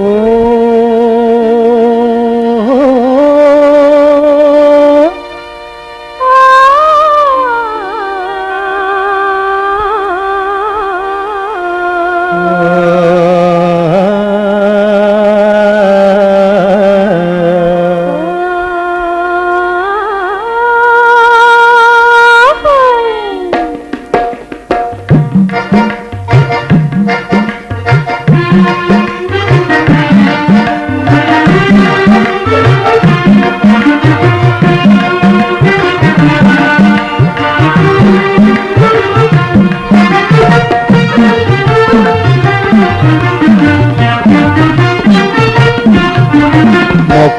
Oh.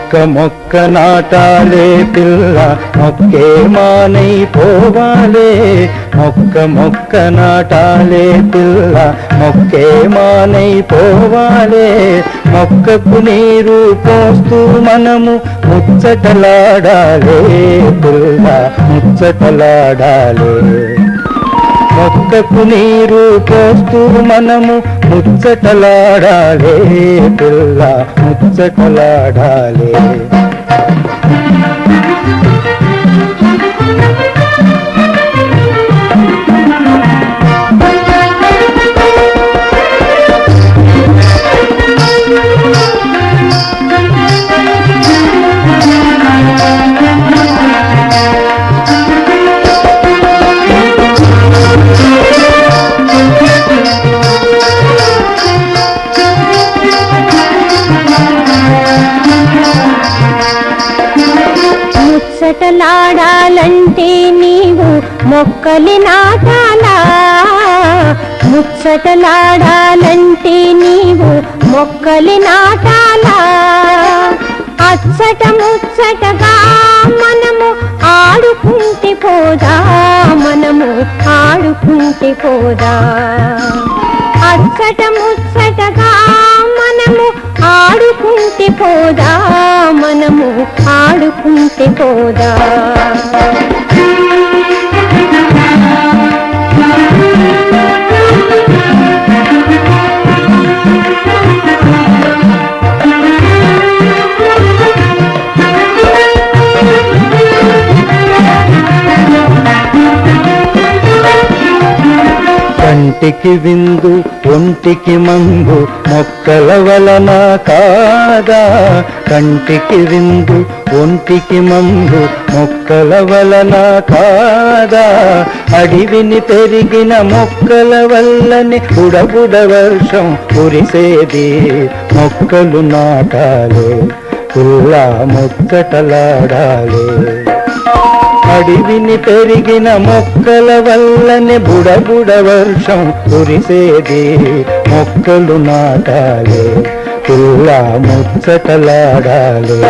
మొక్క మొక్క నాటాలే పిల్ల మొక్కే మానై పోవాలే. మొక్క మొక్క నాటాలే పిల్ల మొక్కే మానై పోవాలే. మొక్కకు నీరు పోస్తూ మనము ముచ్చటలాడాలే పిల్ల ముచ్చటలాడాలే. మొక్కకు నీరు పోస్తూ మనము ముచ్చటలాడాలే పిల్ల ముచ్చటలాడాలే. ముచ్చటలాడాలంటే నీవు మొక్కలి నాటాలా? ముచ్చటలాడాలంటే నీవు మొక్కలి నాటాలా? అచ్చట ముచ్చటగా మనము ఆడుకుంటే పోదా? మనము ఆడుకుంటే పోదా? అచ్చట ముచ్చటగా మనము ఆడుకుంటే పోదా? ఆడుకుంటే పోదా? కంటికి విందు ఒంటికి మందు మొక్కల వలన కాదా? కంటికి విందు ఒంటికి మందు మొక్కల వలన కాదా? అడివిని పెరిగిన మొక్కల వల్లనే బుడబుడ వర్షం కురిసేది. మొక్కలు నాటాలి పుల్లా ముచ్చటలాడాలే. అడివిని పెరిగిన మొక్కల వల్లనే బుడబుడ వర్షం కురిసేది. మొక్కలు నాటాలి పిల్ల ముచ్చటలాడాలి.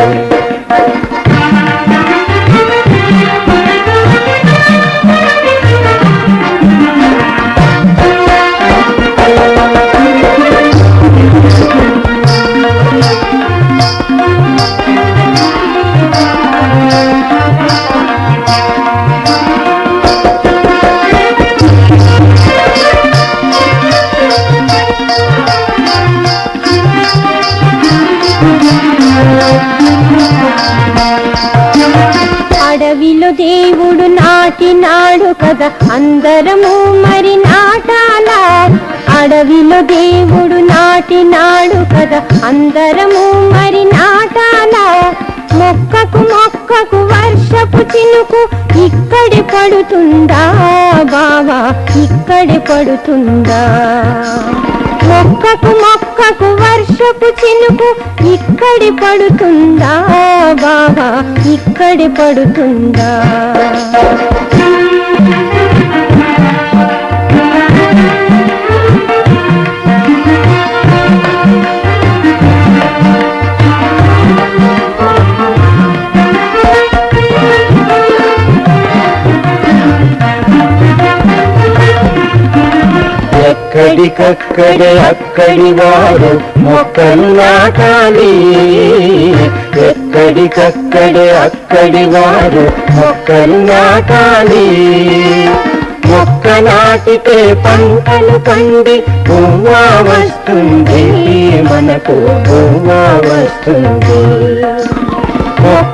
దేవుడు నాటినాడు కదా అందరము మరి నాటాల? అడవిలో దేవుడు నాటినాడు కదా అందరము మరి నాటాల? మొక్కకు మొక్కకు వర్షపు చినుకు ఇక్కడి పడుతుందా బావా? ఇక్కడి పడుతుందా? మొక్కకు మొక్కకు వర్షపు చినుకు ఇక్కడి పడుతుందా బావా ఇక్కడి పడుతుందా? అక్కడికక్కడే అక్కడి వారు మొక్కలు నాటాలి ఎక్కడికక్కడే అక్కడి వారు మొక్కలు నాటాలి మొక్క నాటితే పంటలు పండి పువ్వా వస్తుంది. మనకు పువ్వా వస్తుంది.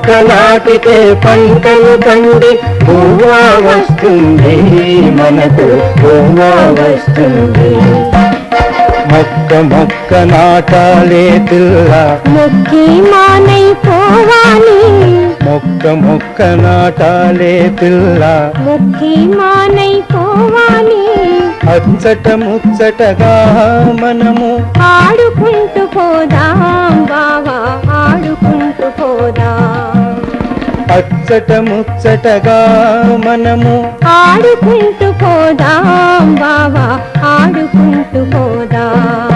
మొక్క నాటితే పంటలు పండి పువ్వా వస్తుంది మనకు పువ్వా వస్తుంది. మొక్క మొక్క నాటాలే పిల్ల. మొక్కి మానైపోవాలి మొక్క మొక్క నాటాలే పిల్ల. మొక్కి మానైపోవాలి అచ్చట ముచ్చటగా మనము ఆడుకుంటూ పోదాం బావా ఆడుకుంటూ పోదాం అచ్చట ముచ్చటగా మనము ఆడుకుంటూ పోదాం బావా ఆడుకుంటూ పోదాం.